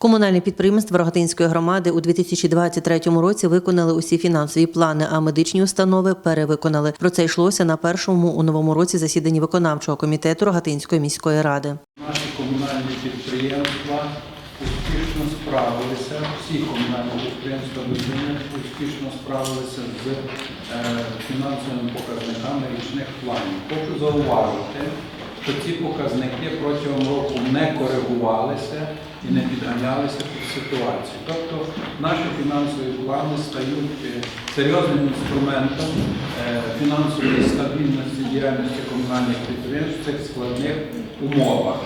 Комунальні підприємства Рогатинської громади у 2023 році виконали усі фінансові плани, а медичні установи перевиконали. Про це йшлося на першому у новому році засіданні виконавчого комітету Рогатинської міської ради. Наші комунальні підприємства успішно справилися, всі комунальні підприємства успішно справилися з е, фінансовими показниками річних планів. Хочу зауважити, що ці показники протягом року не коригувалися і не підганялися під ситуацію. Тобто наші фінансові плани стають е, серйозним інструментом е, фінансової стабільності діяльності комунальних підприємств в цих складних умовах.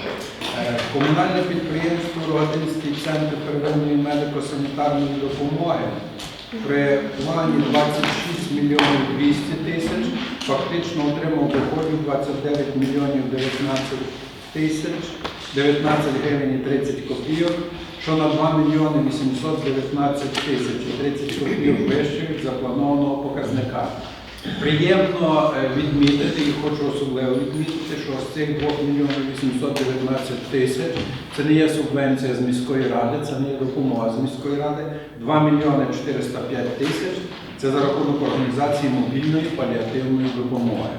Е, Комунальне підприємство Рогатинський центр первинної медико-санітарної допомоги при плані 26 мільйонів 200 тисяч фактично отримав доходів 29 мільйонів 19 тисяч 19 гривень і 30 копійок, що на 2 мільйони 819 тисяч і 30 копійок вище запланованого показника. Приємно е, відмітити, і хочу особливо відмітити, що з цих 2 мільйонів 819 тисяч це не є субвенція з міської ради, це не є допомога з міської ради. 2 мільйони 405 тисяч це за рахунок організації мобільної паліативної допомоги.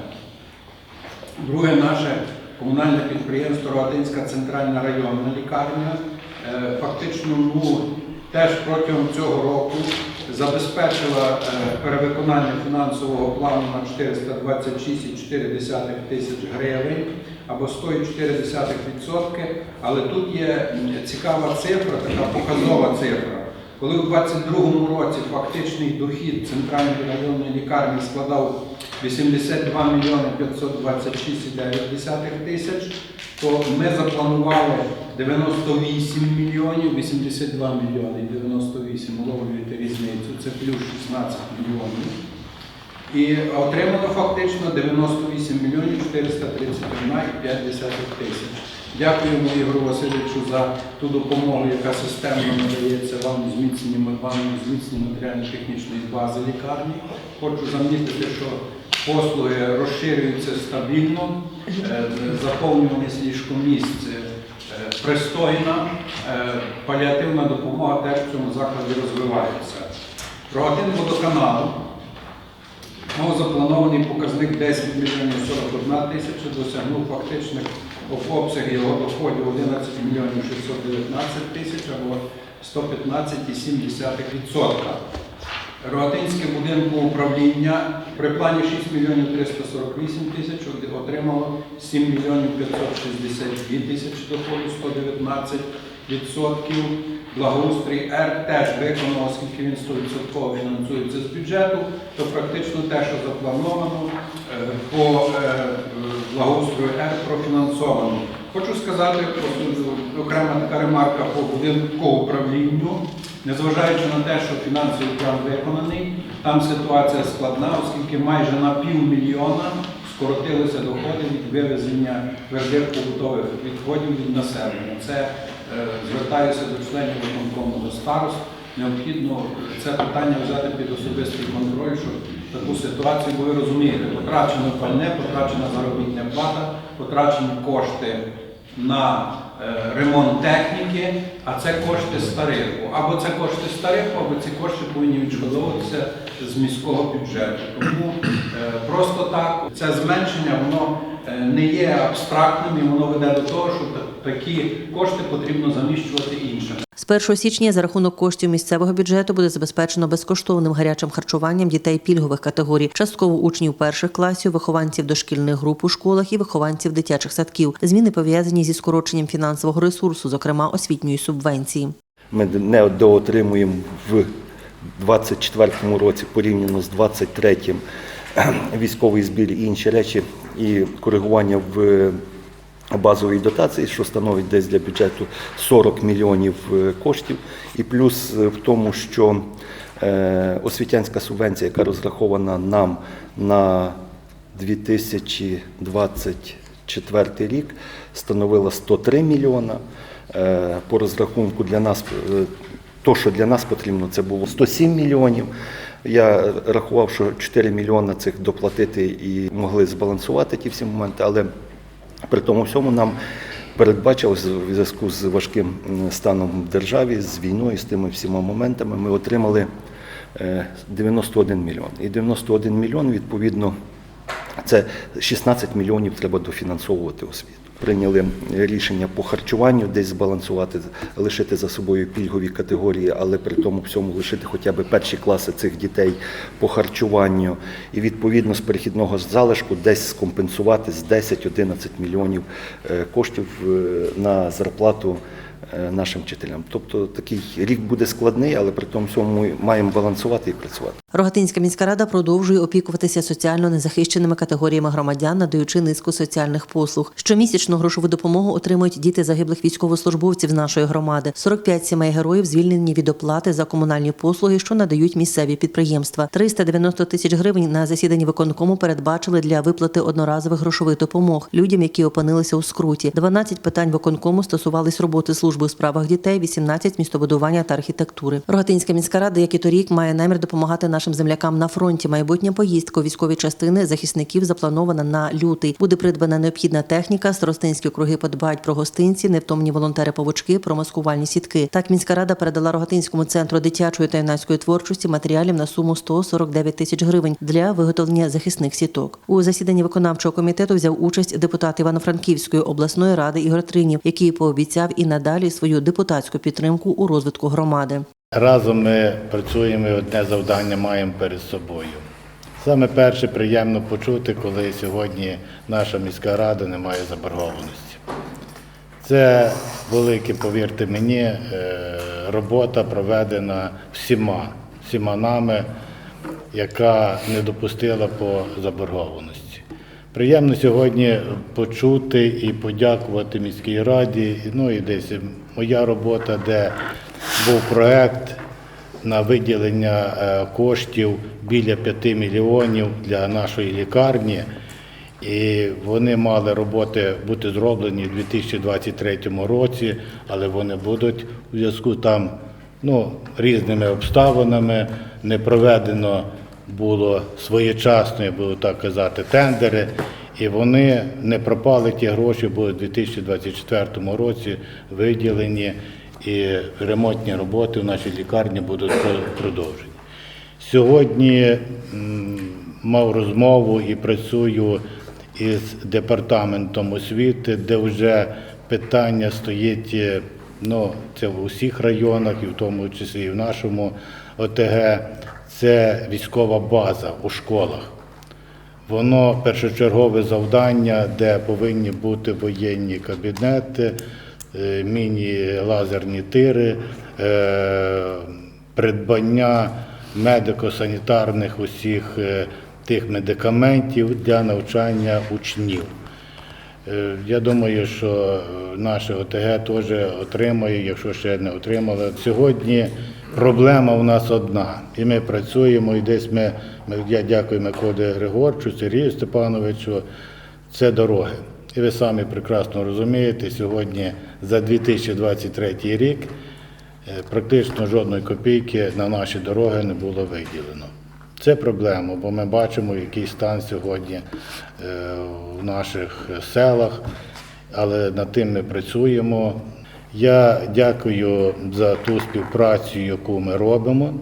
Друге наше комунальне підприємство Рогатинська центральна районна лікарня е, фактично ну, теж протягом цього року забезпечила е, перевиконання фінансового плану на 426,4 тисяч гривень або 100,4%. Але тут є цікава цифра, така показова цифра. Коли у 2022 році фактичний дохід центральної районної лікарні складав 82 мільйони 526,9 тисяч, то ми запланували 98 мільйонів, 82 мільйони і 98, уловлюєте різницю, це плюс 16 мільйонів. І отримано фактично 98 мільйонів 431,5 тисяч. Дякуємо Ігору Васильовичу за ту допомогу, яка системно надається вам у зміцненні матеріально-технічної бази лікарні. Хочу замітити, що послуги розширюються стабільно, е, заповнюваність ліжкомісць е, пристойна, е, паліативна допомога теж в цьому закладі розвивається. Рогатин водоканалу Мав запланований показник 10 мільйонів 41 тисяча, досягнув фактичних об- обсяг його доходів 11 мільйонів 619 тисяч або 115,7%. Рогатинське будинку управління при плані 6 мільйонів 348 тисяч отримало 7 мільйонів 562 тисячі доходу, 119 відсотків. Благоустрій Р теж виконав, оскільки він 100% фінансується з бюджету, то практично те, що заплановано е, по е, благоустрою Р профінансовано. Хочу сказати, окрема така ремарка по будинку управлінню. Незважаючи на те, що фінансовий план виконаний, там ситуація складна, оскільки майже на півмільйона скоротилися доходи від вивезення твердих побутових відходів від населення. Це е, звертаюся до членів виконкому до старост. Необхідно це питання взяти під особистий контроль, щоб таку ситуацію, бо ви розумієте, потрачено пальне, потрачена заробітна плата, потрачені кошти на е, ремонт техніки, а це кошти з тарифу. Або це кошти стариху, або ці кошти повинні відшкодовуватися з міського бюджету. Тому е, просто так це зменшення воно е, не є абстрактним і воно веде до того, що такі кошти потрібно заміщувати іншим. З 1 січня за рахунок коштів місцевого бюджету буде забезпечено безкоштовним гарячим харчуванням дітей пільгових категорій, частково учнів перших класів, вихованців дошкільних груп у школах і вихованців дитячих садків. Зміни пов'язані зі скороченням фінансового ресурсу, зокрема освітньої субвенції. Ми не доотримуємо в 24-му році порівняно з 23-м військовий збір і інші речі, і коригування в базовій дотації, що становить десь для бюджету 40 мільйонів е, коштів. І плюс е, в тому, що е, освітянська субвенція, яка розрахована нам на 2024 рік, становила 103 мільйона. По розрахунку для нас, то, що для нас потрібно, це було 107 мільйонів. Я рахував, що 4 мільйони цих доплатити і могли збалансувати ті всі моменти, але при тому всьому нам передбачилось в зв'язку з важким станом в державі, з війною, з тими всіма моментами. Ми отримали е, 91 мільйон. І 91 мільйон, відповідно, це 16 мільйонів треба дофінансовувати освіту. Прийняли рішення по харчуванню, десь збалансувати, лишити за собою пільгові категорії, але при тому всьому лишити хоча б перші класи цих дітей по харчуванню. І відповідно з перехідного залишку десь скомпенсувати з 10-11 мільйонів е, коштів е, на зарплату нашим вчителям. Тобто такий рік буде складний, але при тому всьому ми маємо балансувати і працювати. Рогатинська міська рада продовжує опікуватися соціально незахищеними категоріями громадян, надаючи низку соціальних послуг. Щомісячну грошову допомогу отримують діти загиблих військовослужбовців з нашої громади. 45 сімей героїв звільнені від оплати за комунальні послуги, що надають місцеві підприємства. 390 тисяч гривень на засіданні виконкому передбачили для виплати одноразових грошових допомог людям, які опинилися у скруті. 12 питань виконкому стосувались роботи служби у справах дітей, 18 – містобудування та архітектури. Рогатинська міська рада, як і торік, має намір допомагати нашим землякам на фронті. Майбутня поїздка у військові частини захисників запланована на лютий. Буде придбана необхідна техніка. Старостинські округи подбають про гостинці, невтомні волонтери-павучки, про маскувальні сітки. Так міська рада передала Рогатинському центру дитячої та юнацької творчості матеріалів на суму 149 тисяч гривень для виготовлення захисних сіток. У засіданні виконавчого комітету взяв участь депутат Івано-Франківської обласної ради Ігор Тринів, який пообіцяв і надалі свою депутатську підтримку у розвитку громади. Разом ми працюємо і одне завдання маємо перед собою. Саме перше приємно почути, коли сьогодні наша міська рада не має заборгованості. Це велике, повірте мені, е, робота проведена всіма, всіма нами, яка не допустила по заборгованості. Приємно сьогодні почути і подякувати міській раді. Ну і десь моя робота, де був проект на виділення е, коштів біля 5 мільйонів для нашої лікарні. І вони мали роботи бути зроблені у 2023 році, але вони будуть у зв'язку там ну, різними обставинами. Не проведено було своєчасно, я буду так казати, тендери. І вони не пропали ті гроші, бо у 2024 році виділені і ремонтні роботи в нашій лікарні будуть продовжені. Сьогодні мав розмову і працюю із департаментом освіти, де вже питання стоїть, ну, це в усіх районах, і в тому числі і в нашому ОТГ, це військова база у школах. Воно першочергове завдання, де повинні бути воєнні кабінети, е, міні-лазерні тири, е, придбання медико-санітарних усіх е, тих медикаментів для навчання учнів. Я думаю, що наше ОТГ теж отримає, якщо ще не отримали. Сьогодні проблема у нас одна, і ми працюємо, і десь ми, ми я дякую Миколі Григорчу, Сергію Степановичу, це дороги. І ви самі прекрасно розумієте, сьогодні за 2023 рік е, практично жодної копійки на наші дороги не було виділено. Це проблема, бо ми бачимо, який стан сьогодні е, в наших селах, але над тим ми працюємо. Я дякую за ту співпрацю, яку ми робимо.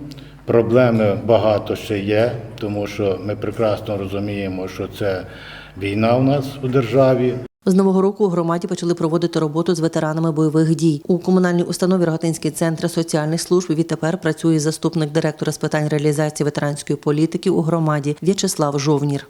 Проблеми багато ще є, тому що ми прекрасно розуміємо, що це війна у нас у державі. З нового року у громаді почали проводити роботу з ветеранами бойових дій. У комунальній установі Рогатинський центр соціальних служб відтепер працює заступник директора з питань реалізації ветеранської політики у громаді В'ячеслав Жовнір.